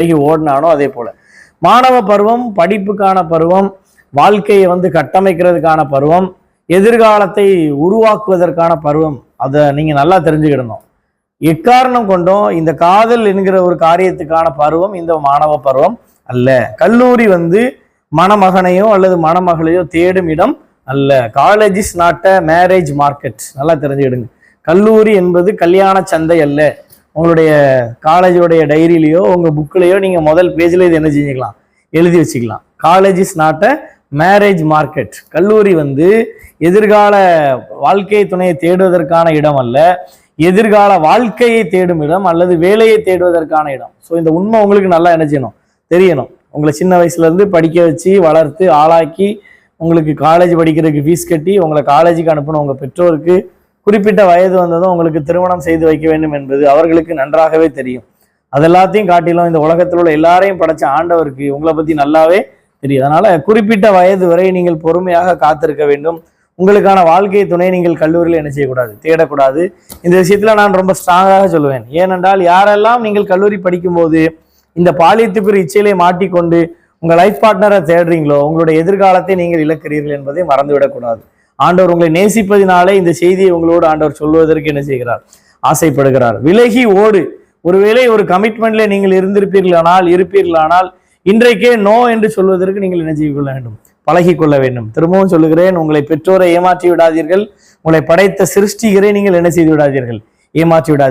விலகி ஓடினானோ அதே போல. மாணவ பருவம் படிப்புக்கான பருவம் வாழ்க்கையை வந்து கட்டமைக்கிறதுக்கான பருவம் எதிர்காலத்தை உருவாக்குவதற்கான பருவம் அதை நீங்க நல்லா தெரிஞ்சுக்கிடணும். எக்காரணம் கொண்டும் இந்த காதல் என்கிற ஒரு காரியத்துக்கான பருவம் இந்த மாணவ பருவம் அல்ல. கல்லூரி வந்து மணமகனையோ அல்லது மணமகளையோ தேடும் இடம் அல்ல. College is not a marriage market நல்லா தெரிஞ்சுக்கிடுங்க. கல்லூரி என்பது கல்யாண சந்தை அல்ல. உங்களுடைய காலேஜோடைய டைரியிலையோ உங்கள் புக்கிலையோ நீங்கள் முதல் பேஜில் இது என்ன செஞ்சுக்கலாம்? எழுதி வச்சுக்கலாம். College is not a marriage market கல்லூரி வந்து எதிர்கால வாழ்க்கை துணையை தேடுவதற்கான இடம் அல்ல. எதிர்கால வாழ்க்கையை தேடும் இடம் அல்லது வேலையை தேடுவதற்கான இடம். ஸோ இந்த உண்மை உங்களுக்கு நல்லா என்ன செய்யணும்? தெரியணும். உங்களை சின்ன வயசுலேருந்து படிக்க வச்சு வளர்த்து ஆளாக்கி உங்களுக்கு காலேஜ் படிக்கிறதுக்கு ஃபீஸ் கட்டி உங்களை காலேஜுக்கு அனுப்பணும். உங்கள் பெற்றோருக்கு குறிப்பிட்ட வயது வந்ததும் உங்களுக்கு திருமணம் செய்து வைக்க வேண்டும் என்பது அவர்களுக்கு நன்றாகவே தெரியும். அதெல்லாத்தையும் காட்டிலும் இந்த உலகத்தில் உள்ள எல்லாரையும் படைச்ச ஆண்டவருக்கு உங்களை பத்தி நல்லாவே தெரியும். அதனால குறிப்பிட்ட வயது வரை நீங்கள் பொறுமையாக காத்திருக்க வேண்டும். உங்களுக்கான வாழ்க்கை துணை நீங்கள் கல்லூரியில் என்ன செய்யக்கூடாது? தேடக்கூடாது. இந்த விஷயத்துல நான் ரொம்ப ஸ்ட்ராங்காக சொல்லுவேன். ஏனென்றால் யாரெல்லாம் நீங்கள் கல்லூரி படிக்கும்போது இந்த பாலியத்துக்குரிய இச்சையிலே மாட்டிக்கொண்டு உங்கள் லைஃப் பார்ட்னரை தேடுறீங்களோ உங்களுடைய எதிர்காலத்தை நீங்கள் இழக்கிறீர்கள் என்பதை மறந்துவிடக்கூடாது. ஆண்டவர் உங்களை நேசிப்பதினாலே இந்த செய்தியை உங்களோடு ஆண்டவர் சொல்வதற்கு என்ன செய்கிறார்? ஆசைப்படுகிறார். விலகி ஓடு. ஒருவேளை ஒரு கமிட்மெண்ட்ல நீங்கள் இருந்திருப்பீர்களானால் இருப்பீர்களானால் இன்றைக்கே நோ என்று சொல்வதற்கு நீங்கள் என்ன செய்து கொள்ள வேண்டும்? பழகி கொள்ள வேண்டும். திரும்பவும் சொல்லுகிறேன் உங்களை பெற்றோரை ஏமாற்றி விடாதீர்கள். உங்களை படைத்த சிருஷ்டிகரை நீங்கள் என்ன செய்து விடாதீர்கள்? ஏமாற்றி விடாதீர்கள்.